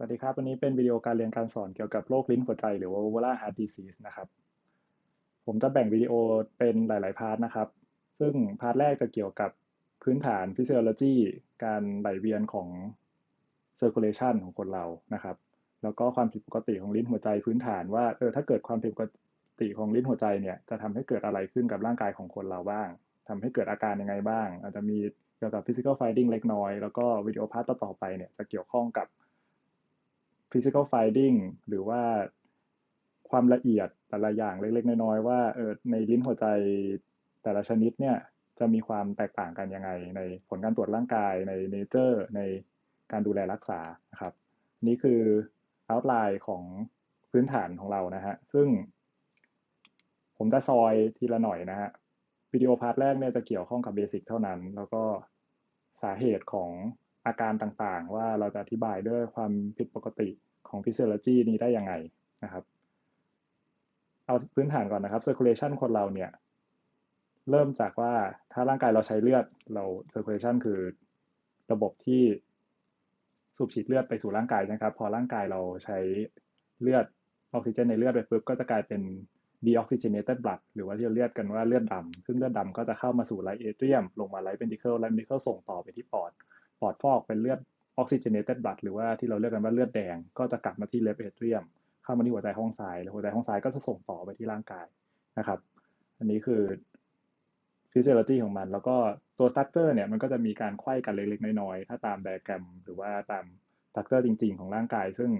สวัสดีครับ วันนี้เป็นวิดีโอการเรียนการสอนเกี่ยวกับโรคลิ้นหัวใจหรือว่า valvular heart disease นะครับ ผมจะแบ่งวิดีโอเป็นหลาย ๆ พาร์ทนะครับ ซึ่งพาร์ทแรกจะเกี่ยวกับพื้นฐาน physiology การไหลเวียนของ circulation ของคนเรานะครับ แล้วก็ความผิดปกติของลิ้นหัวใจพื้นฐานว่าเออถ้าเกิดความผิดปกติของลิ้นหัวใจเนี่ยจะทำให้เกิดอะไรขึ้นกับร่างกายของคนเราบ้างทำให้เกิดอาการยังไงบ้าง อาจจะมีเกี่ยวกับ physical finding เล็กน้อย แล้วก็วิดีโอพาร์ทต่อๆไปเนี่ยจะเกี่ยวข้องกับ physical finding หรือว่าความละเอียดแต่ละอย่างเล็กๆ น้อยๆว่าเออในลิ้นหัวใจแต่ละชนิดเนี่ยจะมีความแตกต่างกันยังไง ในผลการตรวจร่างกายในเนเจอร์ในการดูแลรักษานะครับ นี่คือ outline ของพื้นฐานของเรานะฮะ ซึ่งผมจะซอยทีละหน่อยนะฮะวิดีโอพาร์ทแรกเนี่ยจะเกี่ยวข้องกับเบสิกเท่านั้น แล้วก็สาเหตุของ อาการต่างๆ ว่าเราจะอธิบายด้วยความผิดปกติของ physiology นี้ได้ยังไงนะครับ เอาพื้นฐานก่อนนะครับ circulation คนเราเนี่ย เริ่มจากว่าถ้าร่างกายเราใช้เลือดเรา circulation คือระบบที่สูบฉีดเลือดไปสู่ร่างกายนะครับ พอร่างกายเราใช้เลือดออกซิเจนในเลือดไปปุ๊บก็จะกลายเป็น deoxygenated blood หรือว่าที่เราเรียกกันว่าเลือดดำซึ่งเลือดดำก็จะเข้ามาสู่ไลท์เอเทียม ลงมาไลท์เ n น i ิเคิลไลท์เ n น i ิเคิลส่งต่อไปที่ปอด ปอดฟอกเป็นเลือดออกซิเจเนเต็ดบลัดหรือว่าที่เราเรียกกันว่าเลือดแดง ก็จะกลับมาที่เลฟเอเทรียมเข้ามาที่หัวใจห้องซ้ายแล้วหัวใจห้องซ้ายก็จะส่งต่อไปที่ร่างกายนะครับ อันนี้คือฟิสิโลจีของมัน แล้วก็ตัวสตั๊กเจอร์เนี่ยมันก็จะมีการไขว้กันเล็กๆน้อยๆถ้าตามไดอะแกรม หรือว่าตามสตั๊กเจอร์จริง ๆ ของร่างกาย ซึ่ง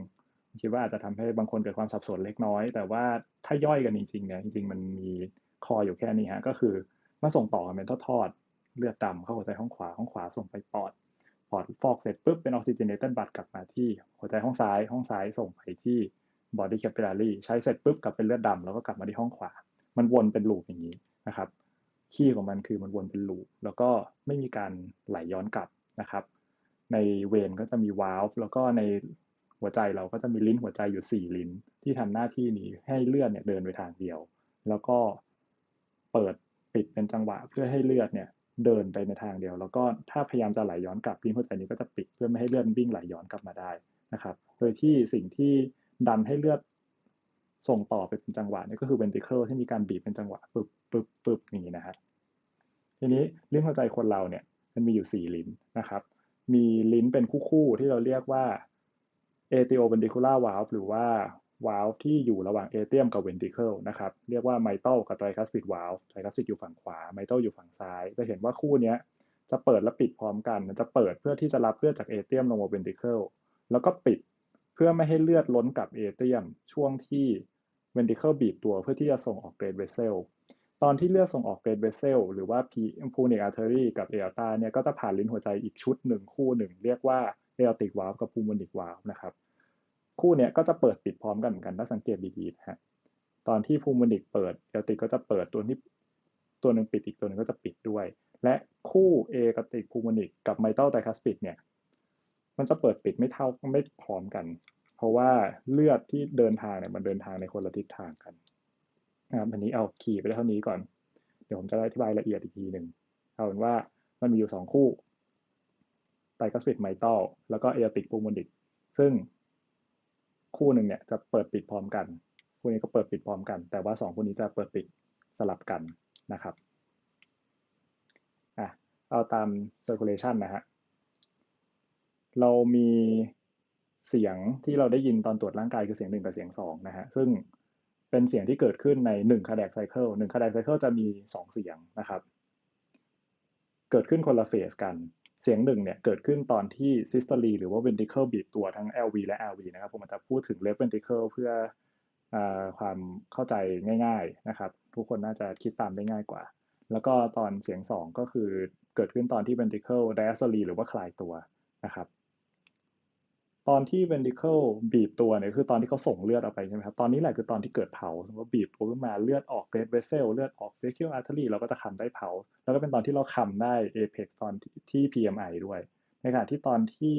คิดว่าอาจจะทำให้บางคนเกิดความสับสนเล็กน้อย แต่ว่าถ้าย่อยกันจริงๆเนี่ยจริง ๆ มันมีคออยู่แค่นี้ฮะก็คือมันส่งต่อเป็นทอดๆเลือดดำเข้าหัวใจห้องขวาห้องขวาส่งไปปอด ปอดฟอกเสร็จปุ๊บเป็นออกซิเจนเนตบัตกลับมาที่หัวใจห้องซ้าย ห้องซ้ายส่งไปที่บอดี้แคปิลารีใช้เสร็จปุ๊บกลับเป็นเลือดดำแล้วก็กลับมาที่ห้องขวา มันวนเป็นลูปอย่างนี้นะครับขี้ของมันคือมันวนเป็นลูปแล้วก็ไม่มีการไหลย้อนกลับนะครับ ในเวนก็จะมีวาล์วแล้วก็ในหัวใจเราก็จะมีลิ้นหัวใจอยู่ 4 ลิ้น ที่ทำหน้าที่นี้ให้เลือดเนี่ยเดินไปทางเดียว แล้วก็เปิดปิดเป็นจังหวะเพื่อให้เลือดเนี่ย เดินไปในทางเดียว แล้วก็ถ้าพยายามจะไหลย้อนกลับลิ้นหัวใจนี้ก็จะปิดเพื่อไม่ให้เลือดวิ่งไหลย้อนกลับมาได้นะครับ โดยที่สิ่งที่ดันให้เลือดส่งต่อไปเป็นจังหวะนี่ก็คือ ventricle ที่มีการบีบเป็นจังหวะปึ๊บปึ๊บปึ๊บนี้นะฮะทีนี้ลิ้นหัวใจคนเราเนี่ยมันมีอยู่ 4 ลิ้นนะครับ มีลิ้นเป็นคู่ๆที่เราเรียกว่า a t i o v e n t r i c u l a r valve หรือว่า วาล์วที่อยู่ระหว่างเอเทียมกับเวนติเคิลนะครับ เรียกว่าไมเตลกับไตรคัสติดวาล์วไตรคัสติดอยู่ฝั่งขวาไมเตลอยู่ฝั่งซ้าย จะเห็นว่าคู่นี้จะเปิดและปิดพร้อมกัน จะเปิดเพื่อที่จะรับเลือดจากเอเทียมลงมาเวนติเคิลแล้วก็ปิดเพื่อไม่ให้เลือดล้นกับเอเทียมช่วงที่เวนติเคิลบีบตัวเพื่อที่จะส่งออกเกรดเวสเซลตอนที่เลือดส่งออกเกรดเวสเซลหรือว่าพีพูนิกอาร์เทอรี่กับเอลตาเนี่ยก็จะผ่านลิ้นหัวใจอีกชุดหนึ่งคู่หนึ่งเรียกว่าเอลติกวาล์วกับพูมนิกวาล์วนะครับ คู่เนี้ยก็จะเปิดปิดพร้อมกันเหมือนกันถ้าสังเกตดีๆนะฮะตอนที่พูมินิกเปิดเอลติกก็จะเปิดตัวที่ตัวหนึ่งปิดอีกตัวหนึ่งก็จะปิดด้วย และคู่ A กับติกพูมินิกกับไมเตลไดคัสติดเนี่ยมันจะเปิดปิดไม่เท่าไม่พร้อมกัน เพราะว่าเลือดที่เดินทางเนี่ยมันเดินทางในคนละทิศทางกันนะครับอันนี้เอาขี่ไปเท่านี้ก่อน เดี๋ยวผมจะอธิบายละเอียดอีกทีหนึ่งเอาเป็นว่ามันมีอยู่สองคู่ไตคัสติดไมเตลแล้วก็เอลติกพูมนิกซึ่ง คู่หนึ่งเนี่ยจะเปิดปิดพร้อมกัน คู่นี้ก็เปิดปิดพร้อมกัน แต่ว่า 2 คู่นี้จะเปิดปิดสลับกันนะครับอะเอาตาม circulation นะฮะเรามีเสียงที่เราได้ยินตอนตรวจร่างกายคือเสียงหนึ่งกับเสียงสองนะฮะซึ่งเป็นเสียงที่เกิดขึ้นใน1 cardiac cycle 1 cardiac cycle จะมี 2 เสียงนะครับ เกิดขึ้นคนละเฟสกัน สียงหนึ่งเนี่ยเกิดขึ้นตอนที่ซิสตอลีหรือว่า ventricle บีบตัวทั้ง LV และ RV นะครับผมจะพูดถึง left ventricle เพื่ออความเข้าใจง่าย ๆนะครับ ทุกคนน่าจะคิดตามได้ง่ายกว่า แล้วก็ตอนเสียง 2 ก็คือเกิดขึ้นตอนที่ ventricle diastole หรือว่าคลายตัวนะครับ ตอนที่ ventricle บีบตัวเนี่ยคือตอนที่เขาส่งเลือดออกไปใช่ไหมครับตอนนี้แหละคือตอนที่เกิดเผาสมว่าบีบตัวขึ้นมาเลือดออก red vessel เลือดออก brachial artery เราก็จะคำได้เผา แล้วก็เป็นตอนที่เราคำได้ apex ตอนที่ PMI ด้วยในขณะที่ตอนที่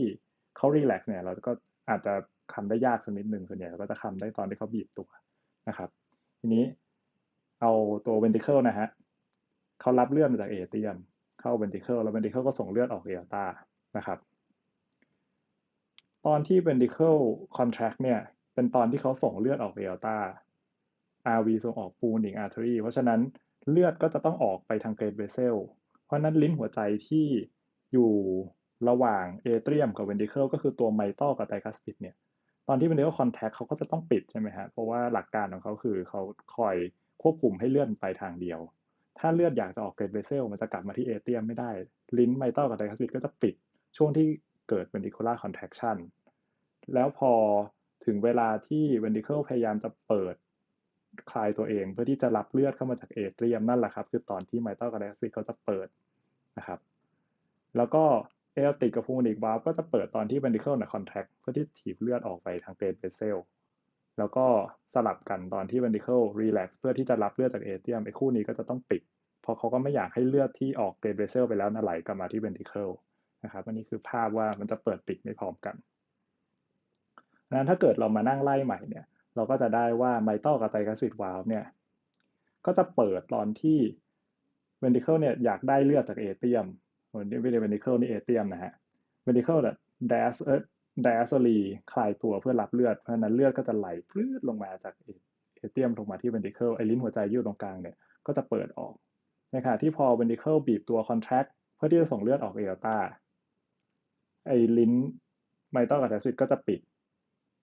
เขา relax เนี่ยเราก็อาจจะคำได้ยากสักนิดหนึ่งส่วนใหญ่เราก็จะคำได้ตอนที่เขาบีบตัวนะครับทีนี้เอาตัว ventricle นะฮะเขารับเลือดมาจากเอเทียมเข้า ventricle แล้ว ventricle ก็ส่งเลือดออกเอลตานะครับ ตอนที่ ventricle contract เนี่ยเป็นตอนที่เขาส่งเลือดออกเอลตา RV ส่งออกปูนิงอาร์เทอรีเพราะฉะนั้นเลือดก็จะต้องออกไปทางเกรดเวเซลเพราะนั้นลิ้นหัวใจที่อยู่ระหว่างเอเทรียมกับเวนติเคิลก็คือตัวไมตอกับไดคัสติดเนี่ย ตอนที่เวนติเคิลคอนแทคเขาก็จะต้องปิดใช่ไหมฮะ เพราะว่าหลักการของเขาคือเขาคอยควบคุมให้เลือดไปทางเดียว ถ้าเลือดอยากจะออกเกรดเวเซลมันจะกลับมาที่เอเทรียมไม่ได้ ลิ้นไมตอกับไดคัสติดก็จะปิด ช่วงที่ เกิด ventricular contraction แล้วพอถึงเวลาที่ ventricle พยายามจะเปิดคลายตัวเอง เพื่อที่จะรับเลือดเข้ามาจากเอเทรียมนั่นแหละครับ คือตอนที่ไมโตคอนแทคซิเขาจะเปิดนะครับ แล้วก็เอลติกกับฟูนิกวาล์ก็จะเปิดตอนที่ ventricle นี่ย contract เพื่อที่ถีบเลือดออกไปทางเกรดเบเซลแล้วก็สลับกันตอนที่ ventricle relax เพื่อที่จะรับเลือดจากเอเทียมไอ้คู่นี้ก็จะต้องปิด เพราะเขาก็ไม่อยากให้เลือดที่ออกเกรดเบเซลไปแล้วน่ะไหลกลับมาที่ ventricle นะครับอันนี้คือภาพว่ามันจะเปิดปิดไม่พร้อมกันนั้นถ้าเกิดเรามานั่งไล่ใหม่เนี่ย เราก็จะได้ว่าไมโตกับไตรกซิดวาลเนี่ย ก็จะเปิดตอนที่เวนติเคิลเนี่ยอยากได้เลือดจากเอเทียมวันนี้เวนติเคิลนี่เอเทียมนะฮะเวนติเคิลเนี่ยเดสเออเดสลีคลายตัวเพื่อรับเลือด เพราะฉะนั้นเลือดก็จะไหลพลื้ดลงมาจากเอเทียมลงมาที่เวนติเคิลไอลิ้นหัวใจยู่ตรงกลางเนี่ยก็จะเปิดออกในขณะที่พอเวนติเคิลบีบตัวคอนแทคเพื่อที่จะส่งเลือดออกเอลตา ไอลิ้นไมโตกับแทซิดก็จะปิด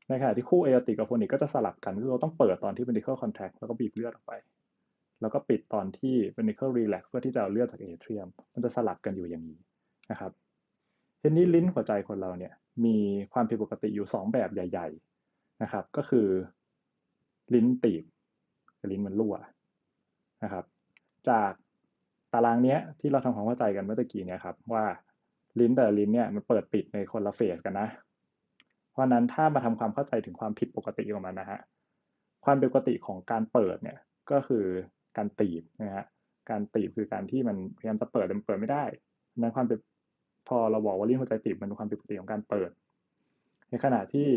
ในขณะที่คู่เอลติกกับโฟนิกก็จะสลับกันคือเราต้องเปิดตอนที่ ventricle contract แล้วก็บีบเลือดออกไป แล้วก็ปิดตอนที่ ventricle relax เพื่อที่จะเอาเลือดจากเอเทรียม มันจะสลับกันอยู่อย่างนี้นะครับทีนี้ลิ้นหัวใจคนเราเนี่ยมีความผิดปกติอยู่ 2 แบบใหญ่ ๆนะครับ ก็คือลิ้นตีบกับลิ้นมันรั่วนะครับ จากตารางเนี้ยที่เราทำความเข้าใจกันเมื่อกี้เนี่ยครับว่า ลิ้นแต่ลิ้นเนี่ยมันเปิดปิดในคนละเฟสกันนะ เพราะนั้นถ้ามาทำความเข้าใจถึงความผิดปกติของมันนะฮะความปกติของการเปิดเนี่ยก็คือการตีบนะฮะการตีบคือการที่มันพยายามจะเปิดแต่มันเปิดไม่ได้นั้นความเป็นพอเราบอกว่าลิ้นหัวใจตีบมันเป็นความผิดปกติของการเปิด ในขณะที่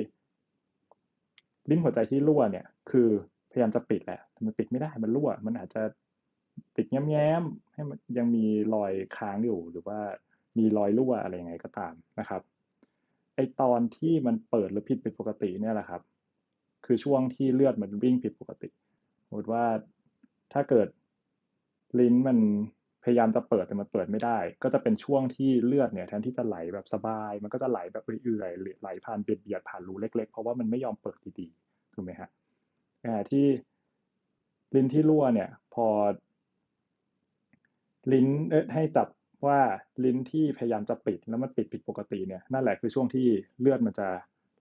ลิ้นหัวใจที่รั่วเนี่ย คือพยายามจะปิดแหละแต่มันปิดไม่ได้มันรั่ว มันอาจจะปิดแง้มๆให้มันยังมีรอยค้างอยู่หรือว่า มีรอยรั่วอะไรยังไงก็ตามนะครับไอตอนที่มันเปิดหรือผิดเป็นปกติเนี่ยแหละครับ คือช่วงที่เลือดมันวิ่งผิดปกติสมมติว่าถ้าเกิดลิ้นมันพยายามจะเปิดแต่มันเปิดไม่ได้ ก็จะเป็นช่วงที่เลือดเนี่ยแทนที่จะไหลแบบสบาย มันก็จะไหลแบบเอื่อยๆไหลผ่านเบียดเบียดผ่านรูเล็ก ๆ เพราะว่ามันไม่ยอมเปิดดีๆถูกไหมฮะแต่ที่ลิ้นที่รั่วเนี่ย พอ ลิ้นให้จับ ว่าลิ้นที่พยายามจะปิดแล้วมันปิดผิดปกติเนี่ยนั่นแหละคือช่วงที่เลือดมันจะ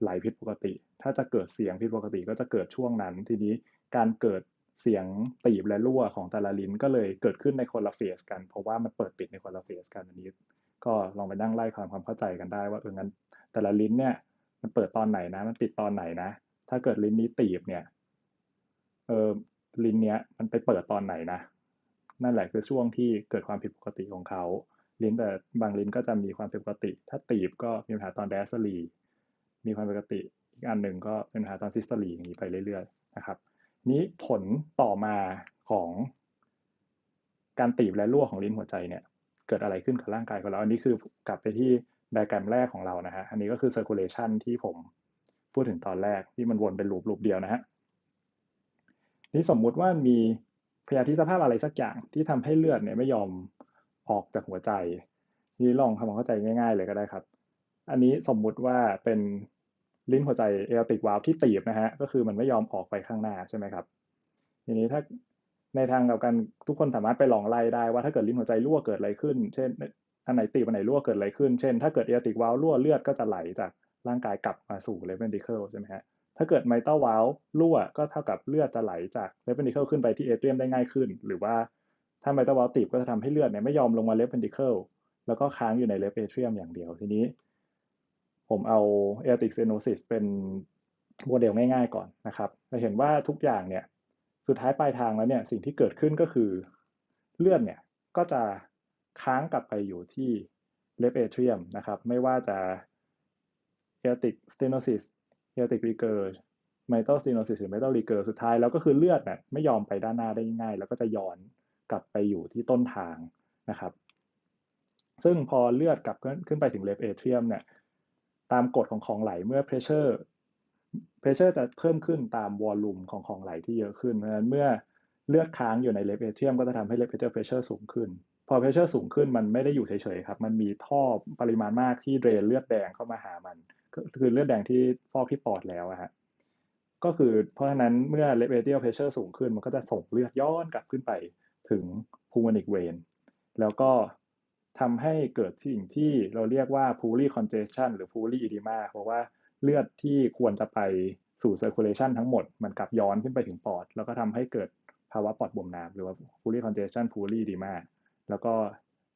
ไหลผิดปกติ ถ้าจะเกิดเสียงผิดปกติก็จะเกิดช่วงนั้น ทีนี้การเกิดเสียงตีบและรั่วของแต่ละลิ้นก็เลยเกิดขึ้นในคนละเฟสกัน เพราะว่ามันเปิดปิดในคนละเฟสกันอันนี้ ก็ลองไปนั่งไล่ความความเข้าใจกันได้ ว่าเอองั้นแต่ละลิ้นเนี่ยมันเปิดตอนไหนนะ มันปิดตอนไหนนะ ถ้าเกิดลิ้นนี้ตีบเนี่ยเออลิ้นเนี้ยมันไปเปิดตอนไหนนะ นั่นแหละคือช่วงที่เกิดความผิดปกติของเขาลิ้นแต่บางลิ้นก็จะมีความผิดปกติ ถ้าตีบก็มีปัญหาตอนแดสลีมีความผิดปกติอีกอันหนึ่งก็เป็นปัญหาตอนซิสตอลีอย่างนี้ไปเรื่อยๆนะครับ นี้ผลต่อมาของการตีบและรั่วของลิ้นหัวใจเนี่ยเกิดอะไรขึ้นกับร่างกายของเราอันนี้คือกลับไปที่ไดแกรมแรกของเรานะฮะอันนี้ก็คือ circulation ที่ผมพูดถึงตอนแรกที่มันวนเป็นลูปลูปเดียวนะฮะนี่สมมุติว่ามี พยาธิสภาพอะไรสักอย่างที่ทำให้เลือดเนี่ยไม่ยอมออกจากหัวใจ นี่ลองทำความเข้าใจง่าย ๆ เลยก็ได้ครับ อันนี้สมมุติว่าเป็นลิ้นหัวใจเอลติกวาลที่ตีบนะฮะก็คือมันไม่ยอมออกไปข้างหน้าใช่ไหมครับทีนี้ถ้าในทางเดียวกันทุกคนสามารถไปลองไล่ได้ว่าถ้าเกิดลิ้นหัวใจรั่วเกิดอะไรขึ้น เช่นอันไหนตีบอันไหนรั่วเกิดอะไรขึ้น เช่น ถ้าเกิดเอลติกวาลรั่วเลือดก็จะไหลจากร่างกายกลับมาสู่เลเวนดิเคิลใช่ไหมฮะ ถ้าเกิดไมตอลวาลรั่วก็เท่ากับเลือดจะไหลจากเลฟเวนติเคิลขึ้นไปที่เอเทรียมได้ง่ายขึ้น หรือว่าถ้าไมตอลวาลตีบก็จะทำให้เลือดเนี่ยไม่ยอมลงมาเลฟเวนติเคิลแล้วก็ค้างอยู่ในเลฟเอเทรียมอย่างเดียวทีนี้ ผมเอาเอติกเซโนซิสเป็นโมเดลง่ายๆก่อนนะครับจะเห็นว่าทุกอย่างเนี่ยสุดท้ายปลายทางแล้วเนี่ยสิ่งที่เกิดขึ้นก็คือเลือดเนี่ยก็จะค้างกลับไปอยู่ที่เลฟเอเทรียมนะครับ ไม่ว่าจะเอติกสเตโนซิส เอลติกรีเกอร์ไมโตซีโนซิสหรือไมโตรีเกอร์สุดท้ายแล้วก็คือเลือดเนี่ยไม่ยอมไปด้านหน้าได้ง่าย แล้วก็จะย้อนกลับไปอยู่ที่ต้นทางนะครับ ซึ่งพอเลือดกลับขึ้นไปถึงเลฟเอเทรียมเนี่ยตามกฎของของไหลเมื่อ pressure pressure จะเพิ่มขึ้นตามวอลลุ่มของของไหลที่เยอะขึ้นเพราะฉะนั้นเมื่อเลือดค้างอยู่ในเลฟเอเทียมก็จะทำให้เลฟเอเทียม pressure สูงขึ้น พอ pressure สูงขึ้นมันไม่ได้อยู่เฉยๆครับ มันมีท่อปริมาณมากที่เดรนเลือดแดงเข้ามาหามัน คือเลือดแดงที่ฟอกที่ปอดแล้วอะฮะก็คือเพราะฉะนั้นเมื่อเลฟเอเทียม pressure สูงขึ้นมันก็จะส่งเลือดย้อนกลับขึ้นไปถึงพูม o นิกเวนแล้วก็ทำให้เกิดสิ่งที่เราเรียกว่า pully congestion หรือ pully edema เพราะว่าเลือดที่ควรจะไปสู่ circulation ทั้งหมด มันกลับย้อนขึ้นไปถึงปอด แล้วก็ทำให้เกิดภาวะปอดบวมน้ำหรือว่า pully congestion pully edema แล้วก็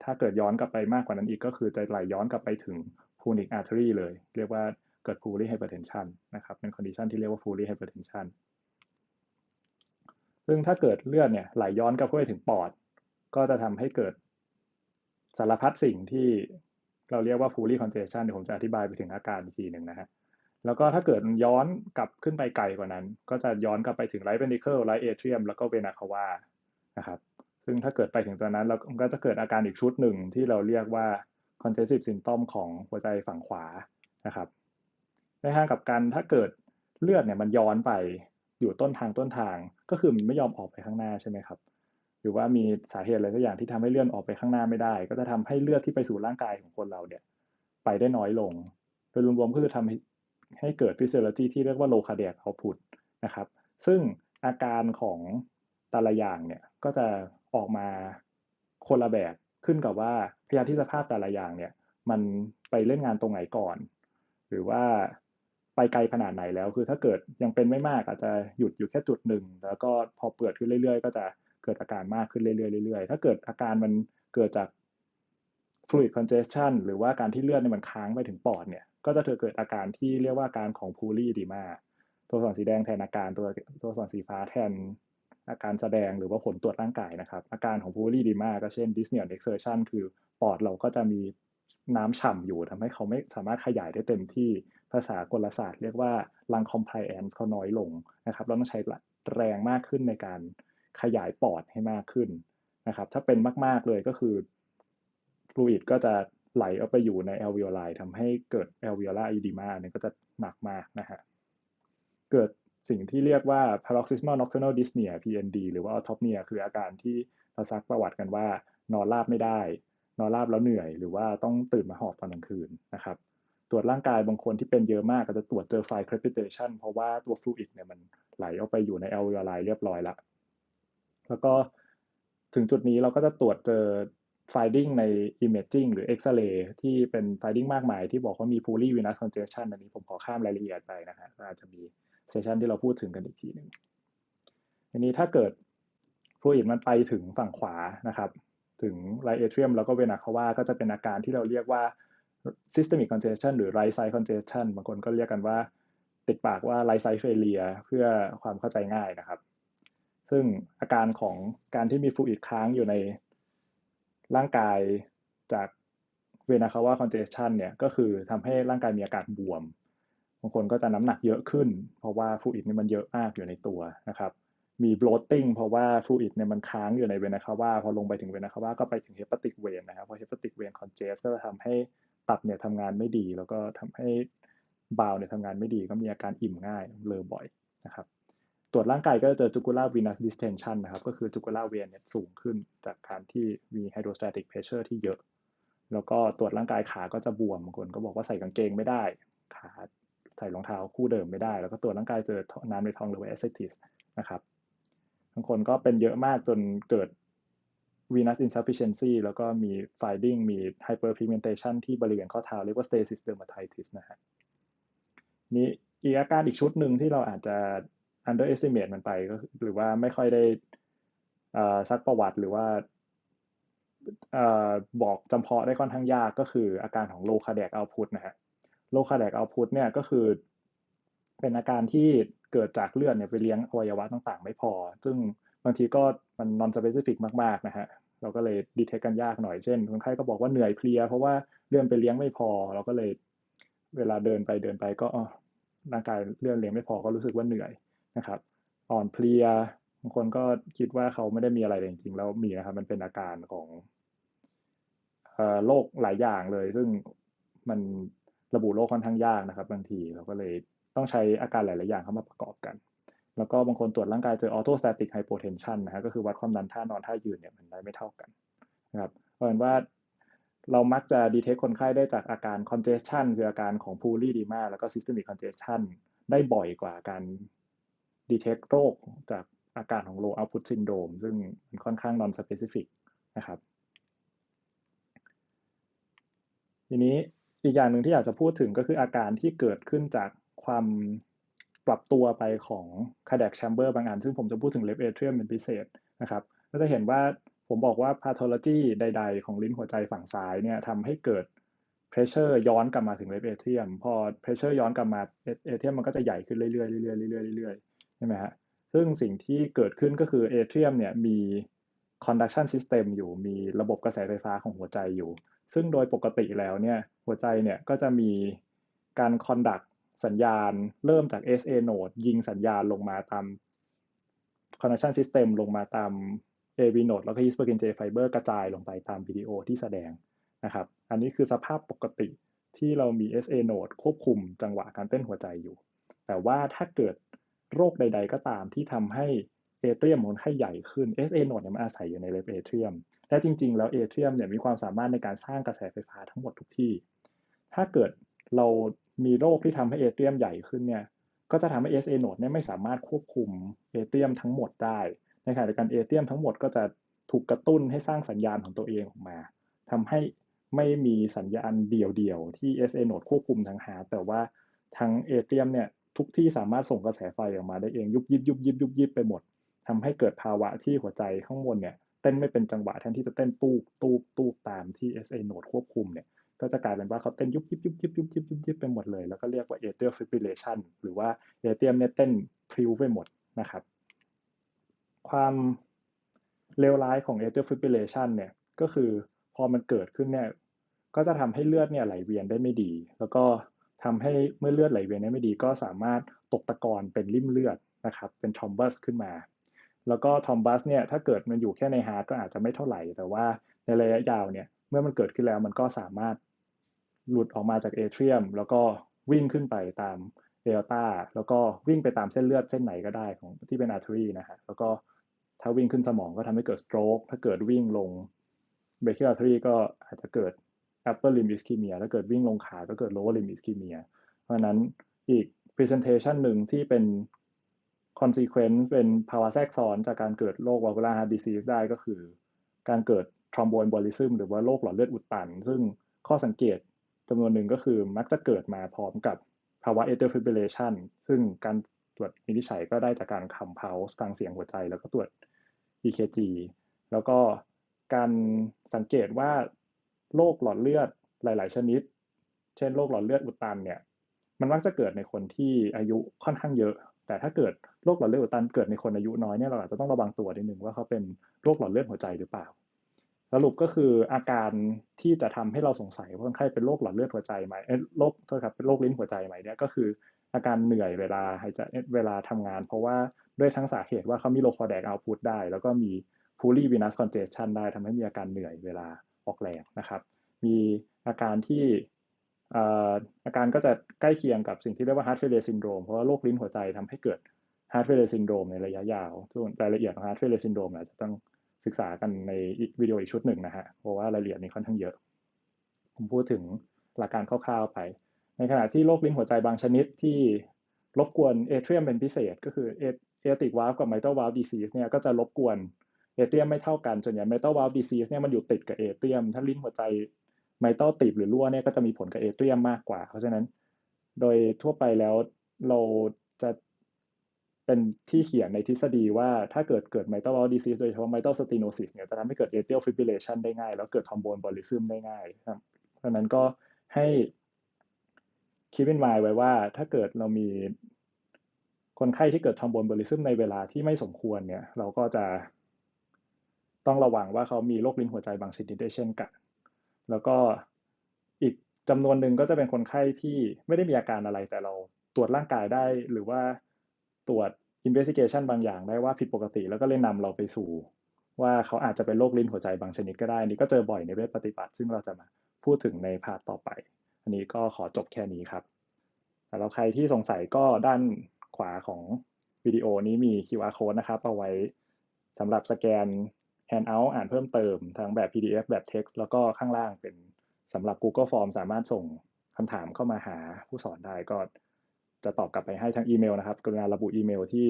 ถ้าเกิดย้อนกลับไปมากกว่านั้นอีกก็คือจะไหลย้อนกลับไปถึง pulmonic artery เลย เรียกว่าเกิด pully hypertension นะครับ เป็น condition ที่เรียกว่า pully hypertension ซึ่งถ้าเกิดเลือดเนี่ยไหลย้อนกลับไปถึงปอด ก็จะทำให้เกิดสารพัดสิ่งที่เราเรียกว่า fully congestion เดี๋ยวผมจะอธิบายไปถึงอาการอีกทีหนึ่งนะฮะแล้วก็ถ้าเกิดย้อนกลับขึ้นไปไกลกว่านั้น ก็จะย้อนกลับไปถึง right ventricle right atrium แล้วก็ vena cava นะครับซึ่งถ้าเกิดไปถึงตอนนั้นเราก็จะเกิดอาการอีกชุดหนึ่งที่เราเรียกว่า congestive symptom ของหัวใจฝั่งขวานะครับ ในทางกับกันถ้าเกิดเลือดเนี่ยมันย้อนไปอยู่ต้นทางต้นทาง ก็คือมันไม่ยอมออกไปข้างหน้าใช่ไหมครับ หรือว่ามีสาเหตุอะไรสักอย่างที่ทำให้เลือดออกไปข้างหน้าไม่ได้ ก็จะทำให้เลือดที่ไปสู่ร่างกายของคนเราเนี่ยไปได้น้อยลง โดยรวมๆก็คือทำให้ให้เกิด physiology ที่เรียกว่า low cardiac output นะครับ ซึ่งอาการของแต่ละอย่างเนี่ยก็จะออกมาคนละแบบ ขึ้นกับว่าพยาธิสภาพแต่ละอย่างเนี่ย มันไปเล่นงานตรงไหนก่อน หรือว่าไปไกลขนาดไหนแล้ว คือถ้าเกิดยังเป็นไม่มากอาจจะหยุดอยู่แค่จุดหนึ่งแล้วก็พอเปิดขึ้นเรื่อยๆ ก็จะเกิดอาการมากขึ้นเรื่อยๆเรื่อยๆถ้าเกิดอาการมันเกิดจาก fluid congestion หรือว่าการที่เลือดเนี่ยมันค้างไปถึงปอดเนี่ยก็จะเกิดอาการที่เรียกว่าอาการของ pully edema ตัวส่วนสีแดงแทนอาการตัวตัวส่วนสีฟ้าแทน อาการแสดงหรือว่าผลตรวจร่างกายนะครับ อาการของ pully edema ก็เช่น dyspnea exertion คือปอดเราก็จะมีน้ำฉ่ำอยู่ทำให้เขาไม่สามารถขยายได้เต็มที่ภาษากลศาสตร์เรียกว่า lung compliance เขาน้อยลงนะครับเราต้องใช้แรงมากขึ้นในการขยายปอดให้มากขึ้นนะครับ ถ้าเป็นมาก ๆ เลยก็คือฟลูอิดก็จะไหลออกไปอยู่ใน alveoli ทำให้เกิด alveolar edema เนี่ยก็จะหนักมากนะฮะเกิด สิ่งที่เรียกว่า paroxysmal nocturnal dyspnea PND หรือว่า autopnea คืออาการที่เราซักประวัติกันว่า นอนราบไม่ได้ นอนราบแล้วเหนื่อย หรือว่าต้องตื่นมาหอบตอนกลางคืนนะครับ ตรวจร่างกายบางคนที่เป็นเยอะมากก็จะตรวจเจอไฟ crepitation เพราะว่าตัวฟลูอิดเนี่ยมันไหลออกไปอยู่ใน alveoli เรียบร้อยล้วแล้วก็ถึงจุดนี้เราก็จะตรวจเจอ finding ใน imaging หรือ X-ray ที่เป็น finding มากมายที่บอกว่ามี poly venous congestion อันนี้ผมขอข้ามรายละเอียดไปนะฮะอาจจะมี เซสชันที่เราพูดถึงกันอีกทีหนึ่งทีนี้ถ้าเกิด fluid มันไปถึงฝั่งขวานะครับ ถึง right atrium แล้วก็ vena cava ก็จะเป็นอาการที่เราเรียกว่า systemic congestion หรือ right side congestion บางคนก็เรียกกันว่า ติดปากว่า right side failure เพื่อความเข้าใจง่ายนะครับ ซึ่งอาการของการที่มีฟลูอิดค้างอยู่ในร่างกายจากเวนาคาวาคอนเจชันเนี่ยก็คือทำให้ร่างกายมีอาการบวม บางคนก็จะน้ำหนักเยอะขึ้น เพราะว่าฟลูอิดนี่มันเยอะมากอยู่ในตัวนะครับ มี bloating เพราะว่าฟลูอิดเนี่ยมันค้างอยู่ในเวนาคาวาพอลงไปถึงเวนาคาวาก็ไปถึงเฮปติกเวนนะครับพอเฮปติกเวนคอนเจสก็จะทำให้ตับเนี่ยทำงานไม่ดี แล้วก็ทำให้บาวเนี่ยทำงานไม่ดีก็มีอาการอิ่มง่ายเลอบ่อยนะครับตรวจร่างกายก็จะเจอ jugular venous distension นะครับ ก็คือ jugular vein เนี่ยสูงขึ้นจากการที่มี hydrostatic pressure ที่เยอะ แล้วก็ตรวจร่างกายขาก็จะบวมบางคนก็บอกว่าใส่กางเกงไม่ได้ ขา ส่รองเท้าคู่เดิมไม่ได้ แล้วก็ตรวจร่างกายเจอน้ำในท้องหรือว่า ascites นะครับบางคนก็เป็นเยอะมากจนเกิด venous insufficiency แล้วก็มี finding มี hyperpigmentation ที่บริเวณข้อเท้าเรียกว่า stasis dermatitis นะฮะนี่อีกอาการอีกชุดหนึ่งที่เราอาจจะ underestimate มันไปก็หรือว่าไม่ค่อยได้ซักประวัติหรือว่าบอกจำเพาะได้ค่อนข้างยากก็คืออาการของ low cardiac output นะฮะ low cardiac output เนี่ยก็คือ เป็นอาการที่เกิดจากเลือดเนี่ยไปเลี้ยงอวัยวะต่างๆ ไม่พอ ซึ่งบางทีก็มัน non specific มากๆนะฮะเราก็เลยดีเทคกันยากหน่อยเช่นคนไข้ก็บอกว่าเหนื่อยเพลีย เพราะว่าเลือดไปเลี้ยงไม่พอ เราก็เลยเวลาเดินไปเดินไปก็ร่างกายเลือดเลี้ยงไม่พอก็รู้สึกว่าเหนื่อยนะครับอ่อนเพลียบางคนก็คิดว่าเขาไม่ได้มีอะไรจริงๆแล้วมีนะครับมันเป็นอาการของโรคหลายอย่างเลย ซึ่งมัน ระบุโรคค่อนข้างยากนะครับ บางทีเราก็เลยต้องใช้อาการหลาย ๆ อย่างเข้ามาประกอบกัน แล้วก็บางคนตรวจร่างกายเจอออโตสแตติกไฮโปเทนชันนะฮะก็คือวัดความดันท่านอนท่ายืนเนี่ยมันได้ไม่เท่ากันนะครับเพราะฉะนั้นว่าเรามักจะดีเทคคนไข้ได้จากอาการ congestion คืออาการของ p o o l y d e m a แล้วก็ systemic congestion ได้บ่อยกว่าการดีเทคโรคจากอาการของ low output syndrome ซึ่งมันค่อนข้าง non specific นะครับ ทีนี้ อีกอย่างหนึ่งที่อยากจะพูดถึงก็คืออาการที่เกิดขึ้นจากความปรับตัวไปของ cardiac chamber บางอัน ซึ่งผมจะพูดถึง left atrium เป็นพิเศษนะครับก็จะเห็นว่าผมบอกว่า pathology ใด ๆ ของลิ้นหัวใจฝั่งซ้ายเนี่ยทำให้เกิด pressure ย้อนกลับมาถึง left atrium พอ pressure ย้อนกลับมา atrium มันก็จะใหญ่ขึ้นเรื่อยๆเรื่อยๆเรื่อยๆเรื่อยๆใช่ไหมฮะซึ่งสิ่งที่เกิดขึ้นก็คือ atrium เนี่ยมี conduction system อยู่มีระบบกระแสไฟฟ้าของหัวใจอยู่ ซึ่งโดยปกติแล้วเนี่ยหัวใจเนี่ยก็จะมีการ conduct สัญญาณเริ่มจาก SA node ยิงสัญญาณลงมาตาม conduction system ลงมาตาม AV node แล้วก็ His-Purkinje J fiber กระจายลงไปตามวิดีโอที่แสดงนะครับ อันนี้คือสภาพปกติที่เรามี SA node ควบคุมจังหวะการเต้นหัวใจอยู่ แต่ว่าถ้าเกิดโรคใด ๆ ก็ตามที่ทำให้ เอเทรียมมันให้ใหญ่ขึ้น SA node เนี่ยมันอาศัยอยู่ในเลฟเอเทรียมและจริง ๆ แล้วเอเทรียมเนี่ยมีความสามารถในการสร้างกระแสไฟฟ้าทั้งหมดทุกที่ ถ้าเกิดเรามีโรคที่ทำให้เอเทรียมใหญ่ขึ้นเนี่ยก็จะทำให้ SA node เนี่ยไม่สามารถควบคุมเอเทรียมทั้งหมดได้ในขณะเดียวกันเอเทรียมทั้งหมดก็จะถูกกระตุ้นให้สร้างสัญญาณของตัวเองออกมาทำให้ไม่มีสัญญาณเดี่ยวๆที่ SA node ควบคุมทั้งหา แต่ว่าทั้งเอเทรียมเนี่ยทุกที่สามารถส่งกระแสไฟออกมาได้เองยุบยิบยุบยิบยุบยิบไปหมด ทำให้เกิดภาวะที่หัวใจข้างบนเนี่ยเต้นไม่เป็นจังหวะแทนที่จะเต้นตูบตูบตูบตามที่ SA node ควบคุมเนี่ยก็จะกลายเป็นว่าเขาเต้นยุบยิบยุบยิบยุบยิบยุบยิบไปหมดเลย แล้วก็เรียกว่า atrial fibrillation หรือว่าเอเทรียมเนี่ยเต้นพริ้วไปหมดนะครับ ความเลวร้ายของ atrial fibrillation เนี่ยก็คือพอมันเกิดขึ้นเนี่ยก็จะทำให้เลือดเนี่ยไหลเวียนได้ไม่ดี แล้วก็ทำให้เมื่อเลือดไหลเวียนได้ไม่ดี ก็สามารถตกตะกอนเป็นริ่มเลือดนะครับ เป็นทรอมบัสขึ้นมา แล้วก็ทอมบัสเนี่ยถ้าเกิดมันอยู่แค่ในฮาร์ดก็อาจจะไม่เท่าไหร่ แต่ว่าในระยะยาวเนี่ยเมื่อมันเกิดขึ้นแล้วมันก็สามารถหลุดออกมาจากเอเทรียม แล้วก็วิ่งขึ้นไปตามเอลต้าแล้วก็วิ่งไปตามเส้นเลือดเส้นไหนก็ได้ของที่เป็นอาร์ทรีนะฮะแล้วก็ถ้าวิ่งขึ้นสมองก็ทำให้เกิดสโตรกถ้าเกิดวิ่งลงเบคิลอาร์ทรีก็อาจจะเกิด upper limb ischemia ถ้าเกิดวิ่งลงขา ก็เกิด lower limb ischemia เพราะนั้นอีก presentation หนึ่งที่เป็น consequence เป็นภาวะแทรกซ้อนจากการเกิดโรค valvular heart disease ได้ก็คือ การเกิด thromboembolism หรือว่าโรคหลอดเลือดอุดตัน ซึ่งข้อสังเกตจำนวนหนึ่งก็คือมักจะเกิดมาพร้อมกับภาวะ atrial fibrillation ซึ่งการตรวจวินิจฉัยก็ได้จากการคำเพาส์ฟังเสียงหัวใจ แล้วก็ตรวจ EKG แล้วก็การสังเกตว่าโรคหลอดเลือดหลาย ๆ ชนิด เช่นโรคหลอดเลือดอุดตันเนี่ย มันมักจะเกิดในคนที่อายุค่อนข้างเยอะ แต่ถ้าเกิดโรคหลอดเลือดอุดตันเกิดในคนอายุน้อยเนี่ยเราอาจจะต้องระวังตัวนิดนึงว่าเขาเป็นโรคหลอดเลือดหัวใจหรือเปล่า สรุปก็คืออาการที่จะทำให้เราสงสัยว่าคนไข้เป็นโรคหลอดเลือดหัวใจไหมเอ้โรคโทษครับเป็นโรคลิ้นหัวใจไหมเนี่ยก็คืออาการเหนื่อยเวลาหายใจเวลาทำงาน เพราะว่าด้วยทั้งสาเหตุว่าเขามีโลคอแดกเอาพุตได้ แล้วก็มีพูลีวีนัสคอนเจชันได้ทำให้มีอาการเหนื่อยเวลาออกแรงนะครับ มีอาการที่ อาการก็จะใกล้เคียงกับสิ่งที่เรียกว่า heart failure syndrome เพราะว่าโรคลิ้นหัวใจทำให้เกิด heart failure syndrome ในระยะยาวส่วนรายละเอียดของ heart failure syndrome อาจจะต้องศึกษากันในอีกวิดีโออีกชุดหนึ่งนะฮะ เพราะว่ารายละเอียดนี้ค่อนข้างเยอะ ผมพูดถึงหลักการคร่าวๆไป ในขณะที่โรคลิ้นหัวใจบางชนิดที่รบกวนเอเทรียมเป็นพิเศษ ก็คือเอติกวาล์ฟกับไมโตวาล์ฟดีซีสเนี่ยก็จะรบกวนเอเทียมไม่เท่ากันส่วนใหญ่ไมโตวาล์ฟดีซีสเนี่ยมันอยู่ติดกับเอเทียม ถ้าลิ้นหัวใจ ไมโตติดหรือรั่วเนี่ยก็จะมีผลกับเอเทรียมมากกว่า เพราะฉะนั้นโดยทั่วไปแล้วเราจะเป็นที่เขียนในทฤษฎีว่าถ้าเกิดเกิด mitral valve disease โดยเฉพาะ mitral stenosis เนี่ยจะทำให้เกิด atrial fibrillation ได้ง่าย แล้วเกิด thromboembolism ได้ง่ายครับเพราะนั้นก็ให้คิดเป็นมายไว้ว่าถ้าเกิดเรามีคนไข้ที่เกิด thromboembolism ในเวลาที่ไม่สมควรเนี่ยเราก็จะต้องระวังว่าเขามีโรคลิ้นหัวใจบางชนิดได้เช่นกัน แล้วก็อีกจำนวนหนึ่งก็จะเป็นคนไข้ที่ไม่ได้มีอาการอะไรแต่เราตรวจร่างกายได้หรือว่าตรวจ investigation บางอย่างได้ว่าผิดปกติ แล้วก็เลยนำเราไปสู่ ว่าเขาอาจจะเป็นโรคลิ้นหัวใจบางชนิดก็ได้นี่ก็เจอบ่อยในเวทปฏิบัติ ซึ่งเราจะมาพูดถึงในพาร์ทต่อไป อันนี้ก็ขอจบแค่นี้ครับสำหรับใครที่สงสัยก็ด้านขวาของวิดีโอนี้มี QR code นะครับ เอาไว้สำหรับสแกน Handout อ่านเพิ่มเติมทั้งแบบ PDF แบบ Text แล้วก็ข้างล่างเป็นสำหรับ Google Form สามารถส่งคำถามเข้ามาหาผู้สอนได้ก็จะตอบกลับไปให้ทางอีเมลนะครับกรุณาระบุอีเมลที่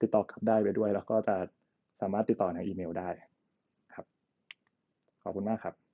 ติดต่อกลับได้ไปด้วย แล้วก็จะสามารถติดต่อทางอีเมลได้ครับ ขอบคุณมากครับ